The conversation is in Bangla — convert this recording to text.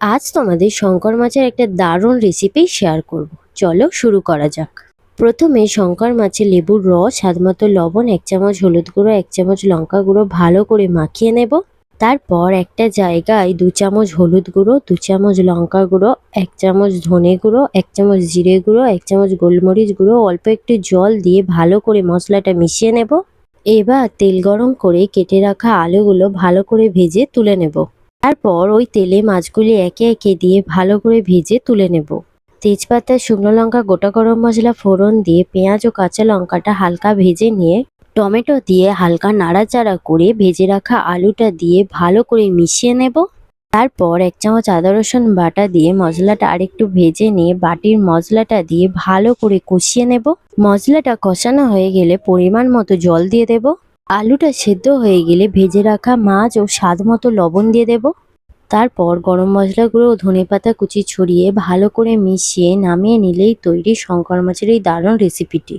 আজ তোমাদের শঙ্কর মাছের একটা দারুণ রেসিপি শেয়ার করব। চলো শুরু করা যাক। প্রথমে শঙ্কর মাছে লেবুর রস, স্বাদমতো লবণ, এক চামচ হলুদ গুঁড়ো, এক চামচ লঙ্কা গুঁড়ো ভালো করে মাখিয়ে নেব। তারপর একটা জায়গায় দু চামচ হলুদ গুঁড়ো, দু চামচ লঙ্কা গুঁড়ো, এক চামচ ধনে গুঁড়ো, এক চামচ জিরে গুঁড়ো, এক চামচ গোলমরিচ গুঁড়ো, অল্প একটু জল দিয়ে ভালো করে মশলাটা মিশিয়ে নেব। এবার তেল গরম করে কেটে রাখা আলুগুলো ভালো করে ভেজে তুলে নেব। তারপর ওই তেলে মাছগুলি একে একে দিয়ে ভালো করে ভেজে তুলে নেব। তেজপাতা, শুকনো লঙ্কা, গোটা গরম মশলা, ফোড়ন দিয়ে পেঁয়াজ ও কাঁচা লঙ্কাটা হালকা ভেজে নিয়ে, টমেটো দিয়ে হালকা নাড়াচাড়া করে ভেজে রাখা আলুটা দিয়ে ভালো করে মিশিয়ে নেব। তারপর এক চামচ আদা, রসুন বাটা দিয়ে মশলাটা আরেকটু ভেজে নিয়ে বাটির মশলাটা দিয়ে ভালো করে কষিয়ে নেব। মশলাটা কষানো হয়ে গেলে পরিমাণ মতো জল দিয়ে দেব। আলুটা সেদ্ধ হয়ে গেলে ভেজে রাখা মাছ ও স্বাদ মতো লবণ দিয়ে দেব। তারপর গরম মশলা গুঁড়ো ধনে পাতা কুচি ছড়িয়ে ভালো করে মিশিয়ে নামিয়ে নিলেই তৈরি শঙ্কর মাছের এই দারুণ রেসিপিটি